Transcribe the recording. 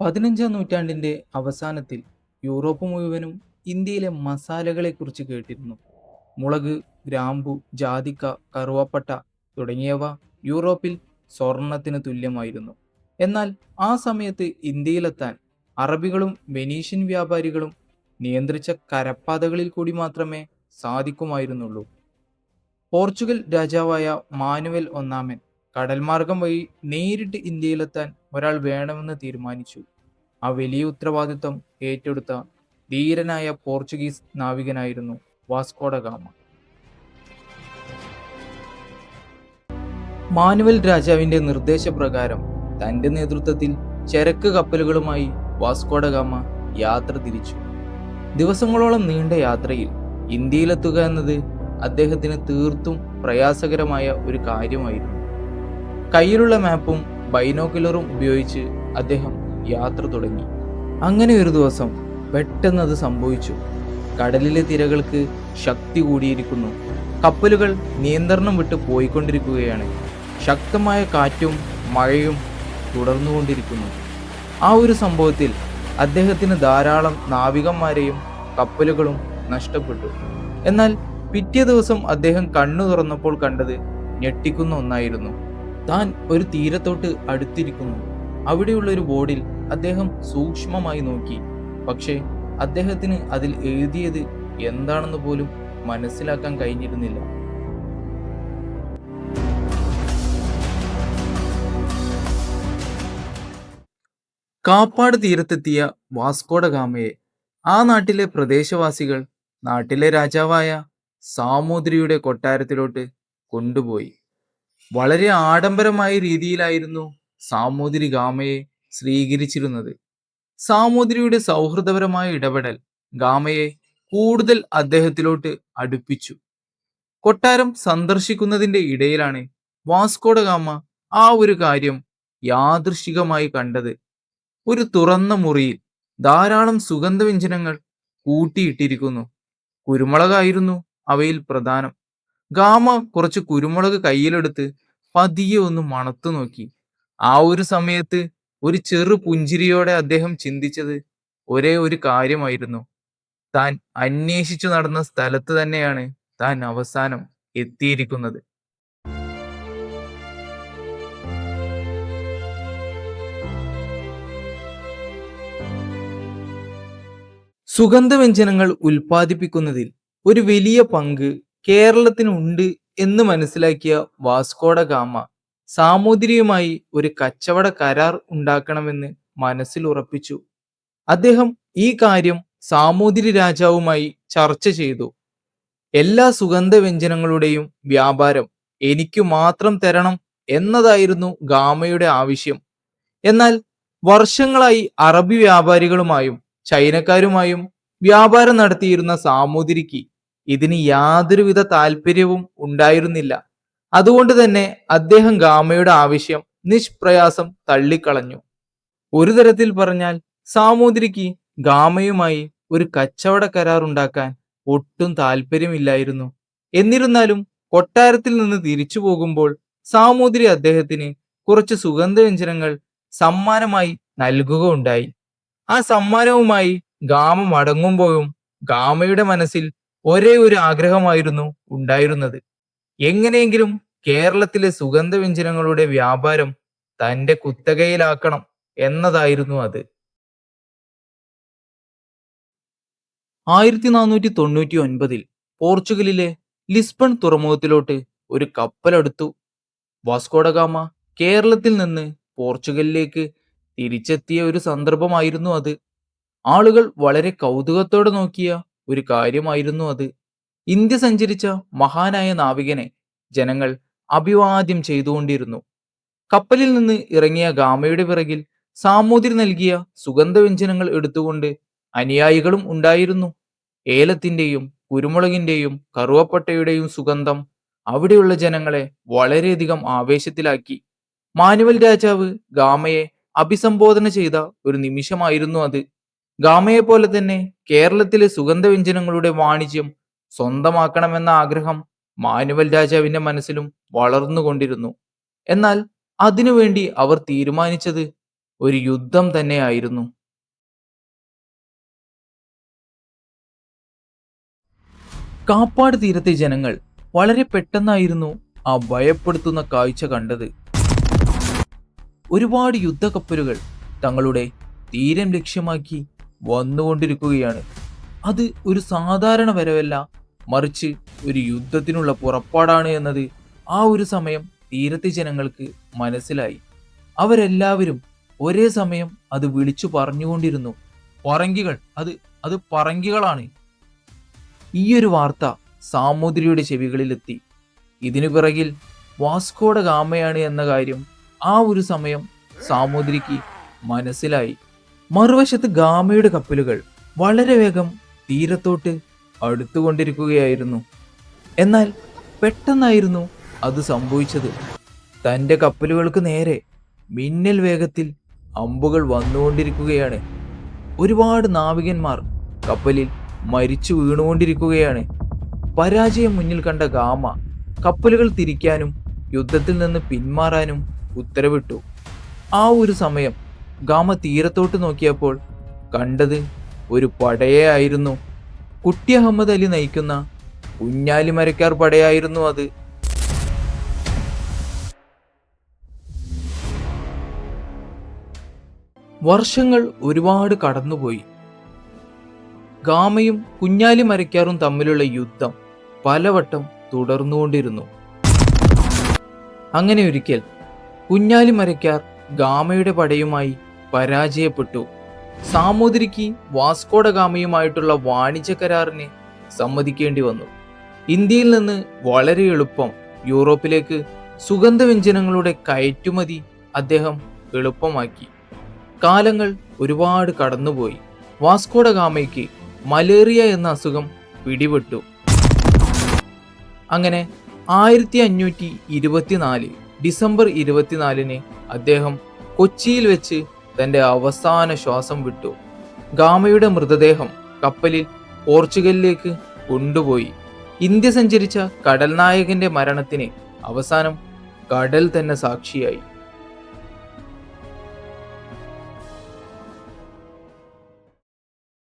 പതിനഞ്ചാം നൂറ്റാണ്ടിന്റെ അവസാനത്തിൽ യൂറോപ്പ് മുഴുവനും ഇന്ത്യയിലെ മസാലകളെക്കുറിച്ച് കേട്ടിരുന്നു. മുളക്, ഗ്രാമ്പു, ജാതിക്ക, കറുവപ്പട്ട തുടങ്ങിയവ യൂറോപ്പിൽ സ്വർണത്തിന് തുല്യമായിരുന്നു. എന്നാൽ ആ സമയത്ത് ഇന്ത്യയിലെത്താൻ അറബികളും വെനീഷ്യൻ വ്യാപാരികളും നിയന്ത്രിച്ച കരപ്പാതകളിൽ കൂടി മാത്രമേ സാധിക്കുമായിരുന്നുള്ളൂ. പോർച്ചുഗൽ രാജാവായ മാനുവൽ ഒന്നാമൻ കടൽമാർഗം വഴി നേരിട്ട് ഇന്ത്യയിലെത്താൻ ഒരാൾ വേണമെന്ന് തീരുമാനിച്ചു. ആ വലിയ ഉത്തരവാദിത്വം ഏറ്റെടുത്ത ധീരനായ Portuguese നാവികനായിരുന്നു Vasco da Gama Gama. Manuel രാജാവിന്റെ നിർദ്ദേശപ്രകാരം തന്റെ നേതൃത്വത്തിൽ ചരക്ക് കപ്പലുകളുമായി വാസ്കോഡഗാമ ഗാമ യാത്ര തിരിച്ചു. ദിവസങ്ങളോളം നീണ്ട യാത്രയിൽ ഇന്ത്യയിലെത്തുക എന്നത് അദ്ദേഹത്തിന് തീർത്തും പ്രയാസകരമായ ഒരു കാര്യമായിരുന്നു. കയ്യിലുള്ള മാപ്പും ബൈനോക്കുലറും ഉപയോഗിച്ച് അദ്ദേഹം യാത്ര തുടങ്ങി. അങ്ങനെ ഒരു ദിവസം പെട്ടെന്ന് അത് സംഭവിച്ചു. കടലിലെ തിരകൾക്ക് ശക്തി കൂടിയിരിക്കുന്നു. കപ്പലുകൾ നിയന്ത്രണം വിട്ട് പോയിക്കൊണ്ടിരിക്കുകയാണ്. ശക്തമായ കാറ്റും മഴയും തുടർന്നുകൊണ്ടിരിക്കുന്നു. ആ ഒരു സംഭവത്തിൽ അദ്ദേഹത്തിന് ധാരാളം നാവികന്മാരെയും കപ്പലുകളും നഷ്ടപ്പെട്ടു. എന്നാൽ പിറ്റേ ദിവസം അദ്ദേഹം കണ്ണു തുറന്നപ്പോൾ കണ്ടത് ഞെട്ടിക്കുന്ന ഒന്നായിരുന്നു. താൻ ഒരു തീരത്തോട്ട് അടുത്തിരിക്കുന്നു. അവിടെയുള്ള ഒരു ബോർഡിൽ അദ്ദേഹം സൂക്ഷ്മമായി നോക്കി. പക്ഷേ അദ്ദേഹത്തിന് അതിൽ എഴുതിയത് എന്താണെന്ന് പോലും മനസ്സിലാക്കാൻ കഴിഞ്ഞിരുന്നില്ല. കാപ്പാട് തീരത്തെത്തിയ വാസ്കോഡ ഗാമയെ ആ നാട്ടിലെ പ്രദേശവാസികൾ നാട്ടിലെ രാജാവായ സാമൂതിരിയുടെ കൊട്ടാരത്തിലോട്ട് കൊണ്ടുപോയി. വളരെ ആഡംബരമായ രീതിയിലായിരുന്നു സാമൂതിരി ഗാമയെ സ്വീകരിച്ചിരുന്നത്. സാമൂതിരിയുടെ സൗഹൃദപരമായ ഇടപെടൽ ഗാമയെ കൂടുതൽ അദ്ദേഹത്തിലോട്ട് അടുപ്പിച്ചു. കൊട്ടാരം സന്ദർശിക്കുന്നതിന്റെ ഇടയിലാണ് വാസ്കോഡ ഗാമ ആ ഒരു കാര്യം യാദൃശികമായി കണ്ടത്. ഒരു തുറന്ന മുറിയിൽ ധാരാളം സുഗന്ധവ്യഞ്ജനങ്ങൾ കൂട്ടിയിട്ടിരിക്കുന്നു. കുരുമുളകായിരുന്നു അവയിൽ പ്രധാനം. ഗാമ കുറച്ച് കുരുമുളക് കയ്യിലെടുത്ത് പതിയെ ഒന്ന് മണത്തു നോക്കി. ആ ഒരു സമയത്ത് ഒരു ചെറു പുഞ്ചിരിയോടെ അദ്ദേഹം ചിന്തിച്ചത് ഒരേ ഒരു കാര്യമായിരുന്നു. താൻ അന്വേഷിച്ചു നടന്ന സ്ഥലത്ത് തന്നെയാണ് താൻ അവസാനം എത്തിയിരിക്കുന്നത്. സുഗന്ധവ്യഞ്ജനങ്ങൾ ഉൽപ്പാദിപ്പിക്കുന്നതിൽ ഒരു വലിയ പങ്ക് കേരളത്തിന് ഉണ്ട് എന്ന് മനസ്സിലാക്കിയ വാസ്കോഡ ഗാമ സാമൂതിരിയുമായി ഒരു കച്ചവട കരാർ ഉണ്ടാക്കണമെന്ന് മനസ്സിൽ ഉറപ്പിച്ചു. അദ്ദേഹം ഈ കാര്യം സാമൂതിരി രാജാവുമായി ചർച്ച ചെയ്തു. എല്ലാ സുഗന്ധവ്യഞ്ജനങ്ങളുടെയും വ്യാപാരം എനിക്കു മാത്രം തരണം എന്നതായിരുന്നു ഗാമയുടെ ആവശ്യം. എന്നാൽ വർഷങ്ങളായി അറബി വ്യാപാരികളുമായും ചൈനക്കാരുമായും വ്യാപാരം നടത്തിയിരുന്ന സാമൂതിരിക്ക് ഇതിന് യാതൊരുവിധ താല്പര്യവും ഉണ്ടായിരുന്നില്ല. അതുകൊണ്ട് തന്നെ അദ്ദേഹം ഗാമയുടെ ആവശ്യം നിഷ്പ്രയാസം തള്ളിക്കളഞ്ഞു. ഒരു തരത്തിൽ പറഞ്ഞാൽ സാമൂതിരിക്ക് ഗാമയുമായി ഒരു കച്ചവട കരാർ ഉണ്ടാക്കാൻ ഒട്ടും താല്പര്യമില്ലായിരുന്നു. എന്നിരുന്നാലും കൊട്ടാരത്തിൽ നിന്ന് തിരിച്ചു പോകുമ്പോൾ സാമൂതിരി അദ്ദേഹത്തിന് കുറച്ച് സുഗന്ധവ്യഞ്ജനങ്ങൾ സമ്മാനമായി നൽകുക ഉണ്ടായി ആ സമ്മാനവുമായി ഗാമ മടങ്ങുമ്പോഴും ഗാമയുടെ മനസ്സിൽ ഒരേ ഒരു ആഗ്രഹമായിരുന്നു ഉണ്ടായിരുന്നത്. എങ്ങനെയെങ്കിലും കേരളത്തിലെ സുഗന്ധവ്യഞ്ജനങ്ങളുടെ വ്യാപാരം തന്റെ കുത്തകയിലാക്കണം എന്നതായിരുന്നു അത്. ആയിരത്തി നാനൂറ്റി തൊണ്ണൂറ്റി ഒൻപതിൽ പോർച്ചുഗലിലെ ലിസ്ബൺ തുറമുഖത്തിലോട്ട് ഒരു കപ്പലെടുത്തു. വാസ്കോഡഗാമ ഗാമ കേരളത്തിൽ നിന്ന് പോർച്ചുഗലിലേക്ക് തിരിച്ചെത്തിയ ഒരു സന്ദർഭമായിരുന്നു അത്. ആളുകൾ വളരെ കൗതുകത്തോടെ നോക്കിയ ഒരു കാര്യമായിരുന്നു അത്. ഇന്ത്യ സഞ്ചരിച്ച മഹാനായ നാവികനെ ജനങ്ങൾ അഭിവാദ്യം ചെയ്തുകൊണ്ടിരുന്നു. കപ്പലിൽ നിന്ന് ഇറങ്ങിയ ഗാമയുടെ പിറകിൽ സാമൂതിരി നൽകിയ സുഗന്ധവ്യഞ്ജനങ്ങൾ എടുത്തുകൊണ്ട് അനുയായികളും ഉണ്ടായിരുന്നു. ഏലത്തിന്റെയും കുരുമുളകിന്റെയും കറുവപ്പട്ടയുടെയും സുഗന്ധം അവിടെയുള്ള ജനങ്ങളെ വളരെയധികം ആവേശത്തിലാക്കി. മാനുവൽ രാജാവ് ഗാമയെ അഭിസംബോധന ചെയ്ത ഒരു നിമിഷമായിരുന്നു അത്. ഗാമയെപ്പോലെ തന്നെ കേരളത്തിലെ സുഗന്ധവ്യഞ്ജനങ്ങളുടെ വാണിജ്യം സ്വന്തമാക്കണമെന്ന ആഗ്രഹം മാനുവൽ രാജാവിന്റെ മനസ്സിലും വളർന്നുകൊണ്ടിരുന്നു. എന്നാൽ അതിനുവേണ്ടി അവർ തീരുമാനിച്ചത് ഒരു യുദ്ധം തന്നെയായിരുന്നു കാപ്പാട് തീരത്തെ ജനങ്ങൾ വളരെ പെട്ടെന്നായിരുന്നു ആ ഭയപ്പെടുത്തുന്ന കാഴ്ച കണ്ടത് ഒരുപാട് യുദ്ധക്കപ്പലുകൾ തങ്ങളുടെ തീരം ലക്ഷ്യമാക്കി വന്നുകൊണ്ടിരിക്കുകയാണ്. അത് ഒരു സാധാരണ വരവല്ല. മറിച്ച് ഒരു യുദ്ധത്തിനുള്ള പുറപ്പാടാണ് എന്നത് ആ ഒരു സമയം തീരത്തെ ജനങ്ങൾക്ക് മനസ്സിലായി. അവരെല്ലാവരും ഒരേ സമയം അത് വിളിച്ചു പറഞ്ഞുകൊണ്ടിരുന്നു. പറങ്കികൾ അത് അത് പറങ്കികളാണ്. ഈയൊരു വാർത്ത സാമൂതിരിയുടെ ചെവികളിലെത്തി. ഇതിനു പിറകിൽ വാസ്കോഡ ഗാമയാണ് എന്ന കാര്യം ആ ഒരു സമയം സാമൂതിരിക്ക് മനസ്സിലായി. മറുവശത്ത് ഗാമയുടെ കപ്പലുകൾ വളരെ വേഗം തീരത്തോട്ട് അടുത്തുകൊണ്ടിരിക്കുകയായിരുന്നു. എന്നാൽ പെട്ടെന്നായിരുന്നു അത് സംഭവിച്ചത്. തന്റെ കപ്പലുകൾക്ക് നേരെ മിന്നൽ വേഗത്തിൽ അമ്പുകൾ വന്നുകൊണ്ടിരിക്കുകയാണ്. ഒരുപാട് നാവികന്മാർ കപ്പലിൽ മരിച്ചു വീണുകൊണ്ടിരിക്കുകയാണ്. പരാജയം മുന്നിൽ കണ്ട ഗാമ കപ്പലുകൾ തിരിക്കാനും യുദ്ധത്തിൽ നിന്ന് പിന്മാറാനും ഉത്തരവിട്ടു. ആ ഒരു സമയം ഗാമ തീരത്തോട്ട് നോക്കിയപ്പോൾ കണ്ടത് ഒരു പടയായിരുന്നു. കുട്ടി അഹമ്മദ് അലി നയിക്കുന്ന കുഞ്ഞാലി കുഞ്ഞാലിമരക്കാർ പടയായിരുന്നു അത്. വർഷങ്ങൾ ഒരുപാട് കടന്നുപോയി. ഗാമയും കുഞ്ഞാലി മരക്കാറും തമ്മിലുള്ള യുദ്ധം പലവട്ടം തുടർന്നുകൊണ്ടിരുന്നു. അങ്ങനെ ഒരിക്കൽ കുഞ്ഞാലി മരക്കാർ ഗാമയുടെ പടയുമായി പരാജയപ്പെട്ടു. സാമൂതിരിക്ക് വാസ്കോഡഗാമയുമായിട്ടുള്ള വാണിജ്യ കരാറിന് സമ്മതിക്കേണ്ടി വന്നു. ഇന്ത്യയിൽ നിന്ന് വളരെ എളുപ്പം യൂറോപ്പിലേക്ക് സുഗന്ധവ്യഞ്ജനങ്ങളുടെ കയറ്റുമതി അദ്ദേഹം എളുപ്പമാക്കി. കാലങ്ങൾ ഒരുപാട് കടന്നുപോയി. വാസ്കോഡഗാമയ്ക്ക് മലേറിയ എന്ന അസുഖം പിടിപെട്ടു. അങ്ങനെ ആയിരത്തി അഞ്ഞൂറ്റി ഇരുപത്തിനാല് ഡിസംബർ ഇരുപത്തിനാലിന് അദ്ദേഹം കൊച്ചിയിൽ വെച്ച് തന്റെ അവസാന ശ്വാസം വിട്ടു. ഗാമയുടെ മൃതദേഹം കപ്പലിൽ പോർച്ചുഗലിലേക്ക് കൊണ്ടുപോയി. ഇന്ത്യ സഞ്ചരിച്ച കടൽ നായകന്റെ മരണത്തിന് അവസാനം കടൽ തന്നെ സാക്ഷിയായി.